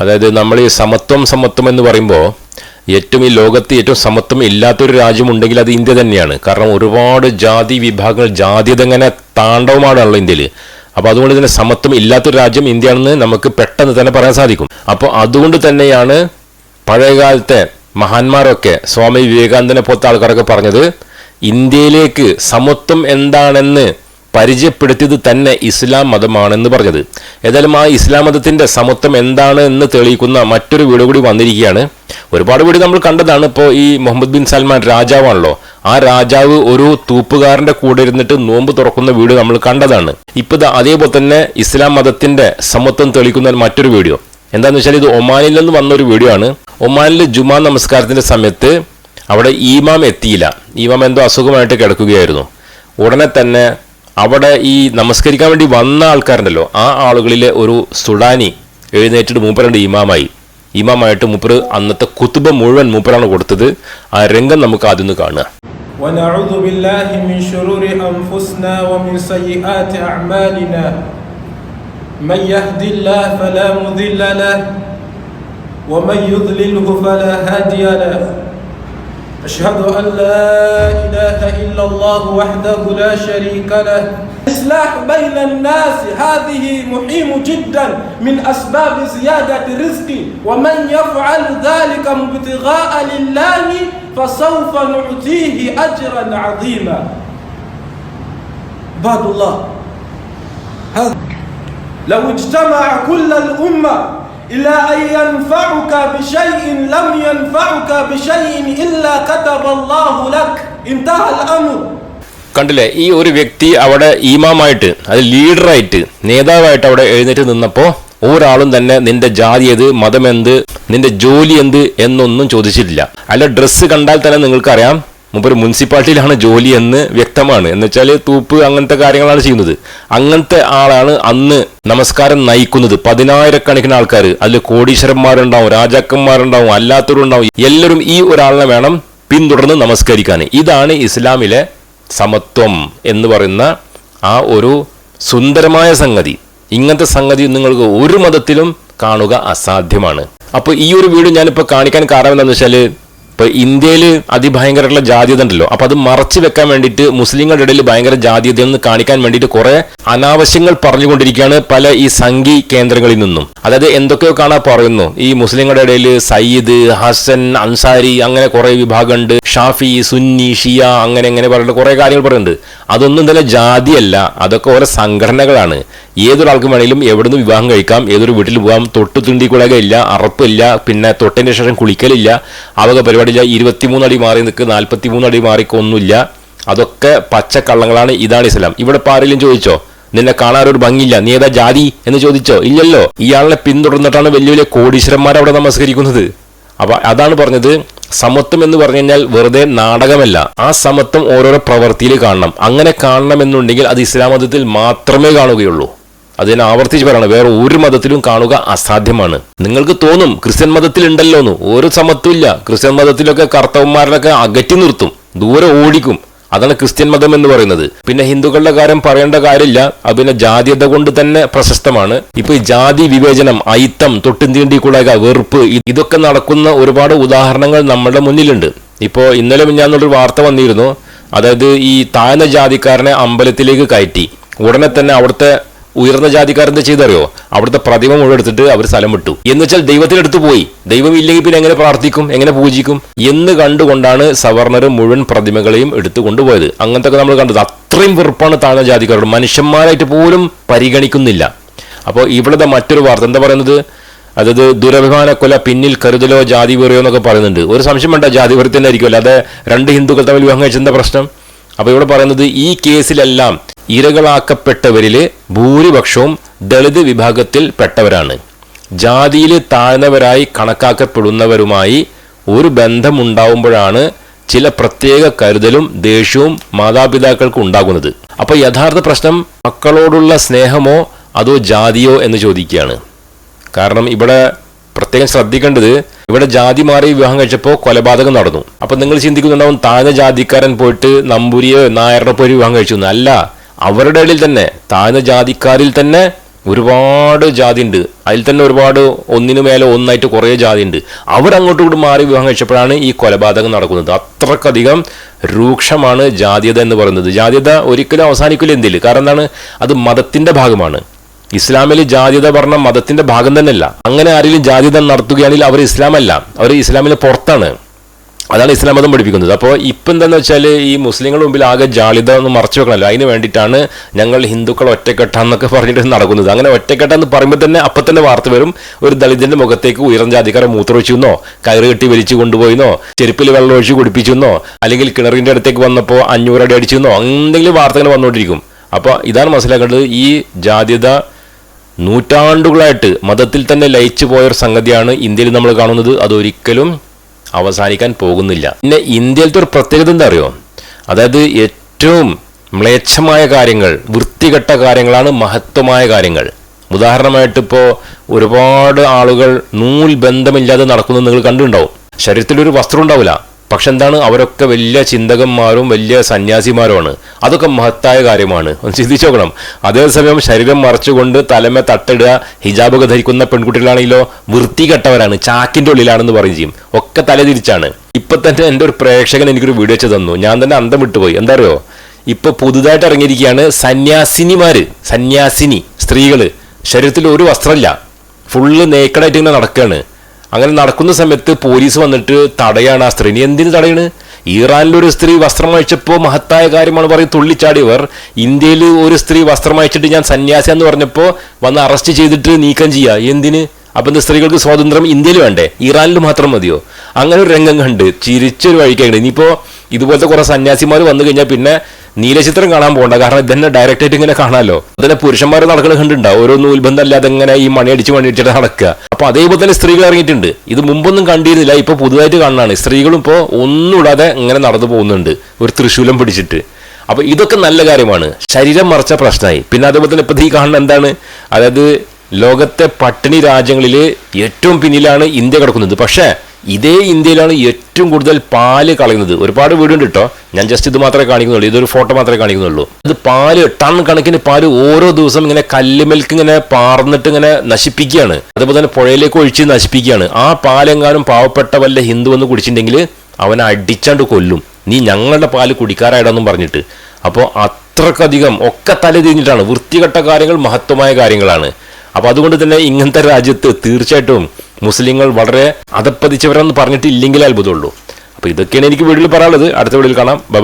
അതായത് നമ്മൾ ഈ സമത്വം സമത്വം എന്ന് പറയുമ്പോൾ ഏറ്റവും ഈ ലോകത്ത് ഏറ്റവും സമത്വം ഇല്ലാത്തൊരു രാജ്യമുണ്ടെങ്കിൽ അത് ഇന്ത്യ തന്നെയാണ്. കാരണം ഒരുപാട് ജാതി വിഭാഗങ്ങൾ ജാതി ഇതെങ്ങനെ താണ്ഡവമാണല്ലോ ഇന്ത്യയിൽ. അപ്പോൾ അതുകൊണ്ട് തന്നെ സമത്വം ഇല്ലാത്തൊരു രാജ്യം ഇന്ത്യയാണെന്ന് നമുക്ക് പെട്ടെന്ന് തന്നെ പറയാൻ സാധിക്കും. അപ്പോൾ അതുകൊണ്ട് തന്നെയാണ് പഴയകാലത്തെ മഹാന്മാരൊക്കെ സ്വാമി വിവേകാനന്ദനെ പോലത്തെ ആൾക്കാരൊക്കെ പറഞ്ഞത് ഇന്ത്യയിലേക്ക് സമത്വം എന്താണെന്ന് പരിചയപ്പെടുത്തിയത് തന്നെ ഇസ്ലാം മതമാണെന്ന് പറഞ്ഞത്. ഏതായാലും ആ ഇസ്ലാം മതത്തിന്റെ സമത്വം എന്താണ് എന്ന് തെളിയിക്കുന്ന മറ്റൊരു വീഡിയോ കൂടി വന്നിരിക്കുകയാണ്. ഒരുപാട് വീഡിയോ നമ്മൾ കണ്ടതാണ്. ഇപ്പോൾ ഈ മുഹമ്മദ് ബിൻ സൽമാൻ രാജാവാണല്ലോ. ആ രാജാവ് ഒരു തൂപ്പുകാരന്റെ കൂടെ ഇരുന്നിട്ട് നോമ്പ് തുറക്കുന്ന വീഡിയോ നമ്മൾ കണ്ടതാണ്. ഇപ്പൊ ദാ അതേപോലെ തന്നെ ഇസ്ലാം മതത്തിന്റെ സമത്വം തെളിയിക്കുന്ന മറ്റൊരു വീഡിയോ. എന്താന്ന് വെച്ചാൽ ഇത് ഒമാനിൽ നിന്ന് വന്ന ഒരു വീഡിയോ ആണ്. ഒമാനിൽ ജുമാ നമസ്കാരത്തിന്റെ സമയത്ത് അവിടെ ഈമാം എത്തിയില്ല. ഈമാം എന്തോ അസുഖമായിട്ട് കിടക്കുകയായിരുന്നു. ഉടനെ തന്നെ അവിടെ ഈ നമസ്കരിക്കാൻ വേണ്ടി വന്ന ആൾക്കാരുണ്ടല്ലോ ആ ആളുകളിലെ ഒരു സുഡാനി എഴുന്നേറ്റിട്ട് മൂപ്പരണ്ട് ഇമാമായി ഇമാമായിട്ട് മൂപ്പര് അന്നത്തെ കുത്തുബ മുഴുവൻ മൂപ്പരാണ് കൊടുത്തത് ആ രംഗം നമുക്ക് ആദ്യം ഒന്ന് കാണുക ونعوذ بالله من شرور أنفسنا ومن سيئات أعمالنا من يهد الله فلا مضل له ومن يضلله فلا هادي له أشهد أن لا إله إلا الله وحده لا شريك له. إصلاح بين الناس هذه مهم جدا من أسباب زيادة الرزق ومن يفعل ذلك ابتغاء لله فسوف نعطيه أجرا عظيما. عباد الله هذا لو اجتمع كل الأمة إلى أن ينفعك بشيء لم ينفعك بشيء إلا كتب الله لك انتهى الأمر കണ്ടില്ലേ ഈ ഒരു വ്യക്തി അവിടെ ഈമാമായിട്ട് അത് ലീഡറായിട്ട് നേതാവായിട്ട് അവിടെ എഴുന്നേറ്റ് നിന്നപ്പോൾ ഒരാളും തന്നെ നിന്റെ ജാതി ഏത് മതമെന്ത് നിന്റെ ജോലി എന്ത് എന്നൊന്നും ചോദിച്ചിട്ടില്ല അല്ല ഡ്രസ്സ് കണ്ടാൽ തന്നെ നിങ്ങൾക്കറിയാം മുമ്പ് മുനിസിപ്പാലിറ്റിയിലാണ് ജോലി എന്ന് വ്യക്തമാണ്. എന്ന് വെച്ചാൽ തൂപ്പ് അങ്ങനത്തെ കാര്യങ്ങളാണ് ചെയ്യുന്നത്. അങ്ങനത്തെ ആളാണ് അന്ന് നമസ്കാരം നയിക്കുന്നത്. പതിനായിരക്കണക്കിന് ആൾക്കാർ അതിൽ കോടീശ്വരന്മാരുണ്ടാവും രാജാക്കന്മാരുണ്ടാവും അല്ലാത്തവരുണ്ടാവും. എല്ലാവരും ഈ ഒരാളിനെ വേണം പിന്തുടർന്ന് നമസ്കരിക്കാൻ ഇതാണ് ഇസ്ലാമിലെ സമത്വം എന്ന് പറയുന്ന ആ ഒരു സുന്ദരമായ സംഗതി. ഇങ്ങനത്തെ സംഗതി നിങ്ങൾക്ക് ഒരു മതത്തിലും കാണുക അസാധ്യമാണ്. അപ്പോൾ ഈ ഒരു വീഡിയോ ഞാനിപ്പോൾ കാണിക്കാൻ കാരണം എന്താണെന്ന് വെച്ചാൽ ഇപ്പൊ ഇന്ത്യയിൽ അതിഭയങ്കരമായിട്ടുള്ള ജാതിയത ഉണ്ടല്ലോ. അപ്പോൾ അത് മറച്ചു വെക്കാൻ വേണ്ടിയിട്ട് മുസ്ലിങ്ങളുടെ ഇടയിൽ ഭയങ്കര ജാതിയത എന്ന് കാണിക്കാൻ വേണ്ടിയിട്ട് കുറേ അനാവശ്യങ്ങൾ പറഞ്ഞുകൊണ്ടിരിക്കുകയാണ് പല ഈ സംഘി കേന്ദ്രങ്ങളിൽ നിന്നും. അതായത് എന്തൊക്കെയോ കാണാൻ പറയുന്നു. ഈ മുസ്ലിങ്ങളുടെ ഇടയിൽ സയ്യിദ് ഹസൻ അൻസാരി അങ്ങനെ കുറേ വിഭാഗമുണ്ട്. ഷാഫി സുന്നി ഷിയ അങ്ങനെ അങ്ങനെ പറഞ്ഞിട്ട് കുറേ കാര്യങ്ങൾ പറയുന്നുണ്ട്. അതൊന്നും തന്നെ ജാതിയല്ല. അതൊക്കെ ഓരോ സംഘടനകളാണ്. ഏതൊരാൾക്കും വേണമെങ്കിലും എവിടുന്ന് വിവാഹം കഴിക്കാം ഏതൊരു വീട്ടിൽ പോകാം തൊട്ട് തിണ്ടി കുളകയില്ല അറപ്പില്ല പിന്നെ തൊട്ടതിന് ശേഷം കുളിക്കലില്ല അവക പരിപാടിയില്ല അടി മാറി നിൽക്ക് നാൽപ്പത്തിമൂന്ന് അടി മാറിക്കൊന്നുമില്ല അതൊക്കെ പച്ചക്കള്ളങ്ങളാണ്. ഇതാണ് ഇസ്ലാം. ഇവിടെ ഇപ്പൊ ആരെങ്കിലും ചോദിച്ചോ? നിന്നെ കാണാൻ ഒരു ഭംഗിയില്ല. നീ ഏതാ ജാതി എന്ന് ചോദിച്ചോ? ഇല്ലല്ലോ. ഇയാളെ പിന്തുടർന്നിട്ടാണ് വലിയ വലിയ കോടീശ്വരന്മാർ അവിടെ നമസ്കരിക്കുന്നത്. അപ്പൊ അതാണ് പറഞ്ഞത്. സമത്വം എന്ന് പറഞ്ഞു കഴിഞ്ഞാൽ വെറുതെ നാടകമല്ല. ആ സമത്വം ഓരോരോ പ്രവൃത്തിയിൽ കാണണം. അങ്ങനെ കാണണമെന്നുണ്ടെങ്കിൽ അത് ഇസ്ലാം മതത്തിൽ മാത്രമേ കാണുകയുള്ളൂ. അതിനെ ആവർത്തിച്ച് പറയണം വേറെ ഒരു മതത്തിലും കാണുക അസാധ്യമാണ്. നിങ്ങൾക്ക് തോന്നും ക്രിസ്ത്യൻ മതത്തിൽ ഉണ്ടല്ലോ എന്ന് ഒരു സമത്വമില്ല ക്രിസ്ത്യൻ മതത്തിലൊക്കെ കർത്തവന്മാരിലൊക്കെ അകറ്റി നിർത്തും ദൂരെ ഓടിക്കും. അതാണ് ക്രിസ്ത്യൻ മതം എന്ന് പറയുന്നത്. പിന്നെ ഹിന്ദുക്കളുടെ കാര്യം പറയേണ്ട കാര്യമില്ല. അത് പിന്നെ ജാതീയത കൊണ്ട് തന്നെ പ്രശസ്തമാണ്. ഇപ്പൊ ഈ ജാതി വിവേചനം അയിത്തം തൊട്ടും തീണ്ടി കുളക വെറുപ്പ് ഇതൊക്കെ നടക്കുന്ന ഒരുപാട് ഉദാഹരണങ്ങൾ നമ്മുടെ മുന്നിലുണ്ട്. ഇപ്പോ ഇന്നലെ ഞാനൊരു വാർത്ത വന്നിരുന്നു. അതായത് ഈ താഴ്ന്ന ജാതിക്കാരനെ അമ്പലത്തിലേക്ക് കയറ്റി. ഉടനെ തന്നെ അവിടുത്തെ ഉയർന്ന ജാതിക്കാരൻ എന്താ ചെയ്തറിയോ? അവിടുത്തെ പ്രതിമ മുഴുവെടുത്തിട്ട് അവർ സ്ഥലം വിട്ടു. എന്ന് വെച്ചാൽ ദൈവത്തിനടുത്ത് പോയി. ദൈവം ഇല്ലെങ്കിൽ പിന്നെ എങ്ങനെ പ്രാർത്ഥിക്കും? എങ്ങനെ പൂജിക്കും? എന്ന് കണ്ടുകൊണ്ടാണ് സവർണർ മുഴുവൻ പ്രതിമകളെയും എടുത്തു കൊണ്ടുപോയത്. അങ്ങനത്തെ നമ്മൾ കണ്ടത്. അത്രയും വെറുപ്പാണ് താഴ്ന്ന ജാതിക്കാരോട്. മനുഷ്യന്മാരായിട്ട് പോലും പരിഗണിക്കുന്നില്ല. അപ്പോൾ ഇവിടുത്തെ മറ്റൊരു വാർത്ത എന്താ പറയുന്നത്? അതായത് ദുരഭിമാന കൊല പിന്നിൽ കരുതലോ ജാതി വെറിയോ എന്നൊക്കെ പറയുന്നുണ്ട്. ഒരു സംശയം വേണ്ട ജാതി വെറുതെ തന്നെ ആയിരിക്കുമല്ലോ. അതെ രണ്ട് ഹിന്ദുക്കൾ തമ്മിൽ വിവാഹം കഴിച്ചെന്താ പ്രശ്നം? അപ്പോൾ ഇവിടെ പറയുന്നത് ഈ കേസിലെല്ലാം ഇരകളാക്കപ്പെട്ടവരിൽ ഭൂരിപക്ഷവും ദളിത് വിഭാഗത്തിൽ പെട്ടവരാണ്. ജാതിയിൽ താഴ്ന്നവരായി കണക്കാക്കപ്പെടുന്നവരുമായി ഒരു ബന്ധമുണ്ടാവുമ്പോഴാണ് ചില പ്രത്യേക കരുതലും ദേഷ്യവും മാതാപിതാക്കൾക്ക് ഉണ്ടാകുന്നത്. അപ്പോൾ യഥാർത്ഥ പ്രശ്നം മക്കളോടുള്ള സ്നേഹമോ അതോ ജാതിയോ എന്ന് ചോദിക്കുകയാണ്. കാരണം ഇവിടെ പ്രത്യേകം ശ്രദ്ധിക്കേണ്ടത് ഇവിടെ ജാതി മാറി വിവാഹം കഴിച്ചപ്പോൾ കൊലപാതകം നടന്നു. അപ്പൊ നിങ്ങൾ ചിന്തിക്കുന്നുണ്ടാവും താഴ്ന്ന ജാതിക്കാരൻ പോയിട്ട് നമ്പൂരിയോ നായരുടെ പോയി വിവാഹം കഴിച്ചു അല്ല അവരുടെ ഇടയിൽ തന്നെ താഴ്ന്ന ജാതിക്കാരിൽ തന്നെ ഒരുപാട് ജാതി ഉണ്ട് അതിൽ തന്നെ ഒരുപാട് ഒന്നിനു മേലെ ഒന്നായിട്ട് കുറേ ജാതി ഉണ്ട് അവരങ്ങോട്ടും കൂടി മാറി വിവാഹം കഴിച്ചപ്പോഴാണ് ഈ കൊലപാതകം നടക്കുന്നത്. അത്രക്കധികം രൂക്ഷമാണ് ജാതീയത എന്ന് പറയുന്നത്. ജാതീയത ഒരിക്കലും അവസാനിക്കില്ല എന്തിൽ കാരണം എന്താണ്? അത് മതത്തിന്റെ ഭാഗമാണ്. ഇസ്ലാമിൽ ജാതീയത പറഞ്ഞ മതത്തിന്റെ ഭാഗം തന്നെയല്ല. അങ്ങനെ ആരെങ്കിലും ജാതീയത നടത്തുകയാണെങ്കിൽ അവർ ഇസ്ലാമല്ല. അവർ ഇസ്ലാമിന് പുറത്താണ്. അതാണ് ഇസ്ലാം മതം പഠിപ്പിക്കുന്നത്. അപ്പോൾ ഇപ്പം എന്താണെന്ന് വെച്ചാൽ ഈ മുസ്ലിങ്ങളുടെ മുമ്പിൽ ആകെ ജാളിത ഒന്ന് മറച്ചു വെക്കണമല്ലോ അതിന് വേണ്ടിയിട്ടാണ് ഞങ്ങൾ ഹിന്ദുക്കൾ ഒറ്റക്കെട്ടാന്നൊക്കെ പറഞ്ഞിട്ട് നടക്കുന്നത്. അങ്ങനെ ഒറ്റക്കെട്ടാന്ന് പറയുമ്പോൾ തന്നെ അപ്പം തന്നെ വാർത്ത വരും. ഒരു ദളിതന്റെ മുഖത്തേക്ക് ഉയർന്ന ജാതിക്കാരെ മൂത്രമൊഴിച്ചെന്നോ കയറ് കെട്ടി വലിച്ചു കൊണ്ടുപോയിന്നോ ചെരുപ്പിൽ വെള്ളം ഒഴിച്ച് കുടിപ്പിച്ചെന്നോ അല്ലെങ്കിൽ കിണറിന്റെ അടുത്തേക്ക് വന്നപ്പോൾ അഞ്ഞൂറടി അടിച്ചെന്നോ എന്തെങ്കിലും വാർത്തകൾ വന്നുകൊണ്ടിരിക്കും. അപ്പോൾ ഇതാണ് മനസ്സിലാക്കേണ്ടത്. ഈ ജാതിത നൂറ്റാണ്ടുകളായിട്ട് മതത്തിൽ തന്നെ ലയിച്ചു പോയൊരു സംഗതിയാണ് ഇന്ത്യയിൽ നമ്മൾ കാണുന്നത്. അതൊരിക്കലും അവസാനിക്കാൻ പോകുന്നില്ല. പിന്നെ ഇന്ത്യയിലത്തെ ഒരു പ്രത്യേകത എന്താ അറിയോ അതായത് ഏറ്റവും മ്ലേച്ഛമായ കാര്യങ്ങൾ വൃത്തികെട്ട കാര്യങ്ങളാണ് മഹത്വമായ കാര്യങ്ങൾ. ഉദാഹരണമായിട്ട് ഇപ്പോൾ ഒരുപാട് ആളുകൾ നൂൽ ബന്ധമില്ലാതെ നടക്കുന്നത് നിങ്ങൾ കണ്ടിട്ടുണ്ടാവും. ശരീരത്തിലൊരു വസ്ത്രം ഉണ്ടാവില്ല. പക്ഷെ എന്താണ് അവരൊക്കെ വലിയ ചിന്തകന്മാരും വലിയ സന്യാസിമാരുമാണ്. അതൊക്കെ മഹത്തായ കാര്യമാണ്. ഒന്ന് ചിന്തിച്ചു നോക്കണം. അതേസമയം ശരീരം മറച്ചുകൊണ്ട് തലമേ തട്ടിടുക ഹിജാബൊക്കെ ധരിക്കുന്ന പെൺകുട്ടികളാണെങ്കിലോ വൃത്തികെട്ടവരാണ് ചാക്കിന്റെ ഉള്ളിലാണെന്ന് പറയും ചെയ്യും. ഒക്കെ തലതിരിച്ചാണ് ഇപ്പം തന്നെ എന്റെ ഒരു പ്രേക്ഷകൻ എനിക്കൊരു വീഡിയോ വെച്ച് തന്നു. ഞാൻ തന്നെ അന്തം വിട്ടുപോയി. എന്താ അറിയോ? ഇപ്പോൾ പുതുതായിട്ട് ഇറങ്ങിയിരിക്കുകയാണ് സന്യാസിനിമാർ സന്യാസിനി സ്ത്രീകൾ ശരീരത്തിൽ ഒരു വസ്ത്രമില്ല. ഫുള്ള് നേക്കഡായിട്ട് ഇങ്ങനെ നടക്കുകയാണ്. അങ്ങനെ നടക്കുന്ന സമയത്ത് പോലീസ് വന്നിട്ട് തടയാണ് ആ സ്ത്രീ എന്തിനു തടയാണ്? ഇറാനിലൊരു സ്ത്രീ വസ്ത്രം അയച്ചപ്പോൾ മഹത്തായ കാര്യമാണ് പറയും തുള്ളിച്ചാടിയവർ. ഇന്ത്യയിൽ ഒരു സ്ത്രീ വസ്ത്രം അയച്ചിട്ട് ഞാൻ സന്യാസി എന്ന് പറഞ്ഞപ്പോൾ വന്ന് അറസ്റ്റ് ചെയ്തിട്ട് നീക്കം ചെയ്യുക എന്തിന്? അപ്പം എന്താ സ്ത്രീകൾക്ക് സ്വാതന്ത്ര്യം ഇന്ത്യയിൽ വേണ്ടേ? ഇറാനിൽ മാത്രം മതിയോ? അങ്ങനെ ഒരു രംഗം കണ്ട് ചിരിച്ചൊരു വഴിക്കുണ്ട് ഇനിയിപ്പോൾ ഇതുപോലത്തെ കുറെ സന്യാസിമാർ വന്നു കഴിഞ്ഞാൽ പിന്നെ നീലചിത്രം കാണാൻ പോകണ്ട കാരണം ഇതന്നെ ഡയറക്റ്റായിട്ട് ഇങ്ങനെ കാണാമല്ലോ അതിനെ പുരുഷന്മാർ നടക്കുന്ന കണ്ടുണ്ടാവും ഓരോ നൂൽബന്ധം അല്ലാതെ ഇങ്ങനെ ഈ മണി അടിച്ച് മണി അടിച്ചിട്ട് നടക്കുക. അപ്പൊ അതേപോലെ തന്നെ സ്ത്രീകൾ ഇറങ്ങിയിട്ടുണ്ട്. ഇത് മുമ്പൊന്നും കണ്ടിരുന്നില്ല. ഇപ്പൊ പുതുതായിട്ട് കാണാനാണ് സ്ത്രീകളും ഇപ്പോൾ ഒന്നും ഇടാതെ ഇങ്ങനെ നടന്നു പോകുന്നുണ്ട്. ഒരു തൃശൂലം പിടിച്ചിട്ട്. അപ്പൊ ഇതൊക്കെ നല്ല കാര്യമാണ്. ശരീരം മറച്ച പ്രശ്നമായി. പിന്നെ അതേപോലെ തന്നെ ഇപ്പൊ ഈ കാണുന്ന എന്താണ്? അതായത് ലോകത്തെ പട്ടിണി രാജ്യങ്ങളിൽ ഏറ്റവും പിന്നിലാണ് ഇന്ത്യ കിടക്കുന്നത്. പക്ഷേ ഇതേ ഇന്ത്യയിലാണ് ഏറ്റവും കൂടുതൽ പാൽ കളയുന്നത്. ഒരുപാട് വീടുണ്ട് കേട്ടോ ഞാൻ ജസ്റ്റ് ഇത് മാത്രമേ കാണിക്കുന്നുള്ളൂ. ഇതൊരു ഫോട്ടോ മാത്രമേ കാണിക്കുന്നുള്ളൂ. ഇത് പാൽ ടൺ കണക്കിന് പാൽ ഓരോ ദിവസം ഇങ്ങനെ കല്ലുമൽക്ക് ഇങ്ങനെ പാർന്നിട്ട് ഇങ്ങനെ നശിപ്പിക്കുകയാണ്. അതുപോലെ തന്നെ പുഴയിലേക്ക് ഒഴിച്ച് നശിപ്പിക്കുകയാണ്. ആ പാലെങ്ങാനും പാവപ്പെട്ട വല്ല ഹിന്ദു എന്ന് കുടിച്ചിട്ടുണ്ടെങ്കിൽ അവനെ അടിച്ചാണ്ട് കൊല്ലും. നീ ഞങ്ങളുടെ പാൽ കുടിക്കാറായിടാന്നും പറഞ്ഞിട്ട്. അപ്പോൾ അത്രക്കധികം ഒക്കെ തല തിരിഞ്ഞിട്ടാണ്. വൃത്തികെട്ട കാര്യങ്ങൾ മഹത്വമായ കാര്യങ്ങളാണ്. അപ്പോൾ അതുകൊണ്ട് തന്നെ ഇങ്ങനത്തെ രാജ്യത്ത് തീർച്ചയായിട്ടും മുസ്ലിങ്ങൾ വളരെ അതപ്പതിച്ചവരെന്ന് പറഞ്ഞിട്ട് ഇല്ലെങ്കിൽ അത്ഭുതമുള്ളൂ. അപ്പൊ ഇതൊക്കെയാണ് എനിക്ക് വീട്ടിൽ പറയാനുള്ളത്. അടുത്ത വീട്ടിൽ കാണാം. ബൈ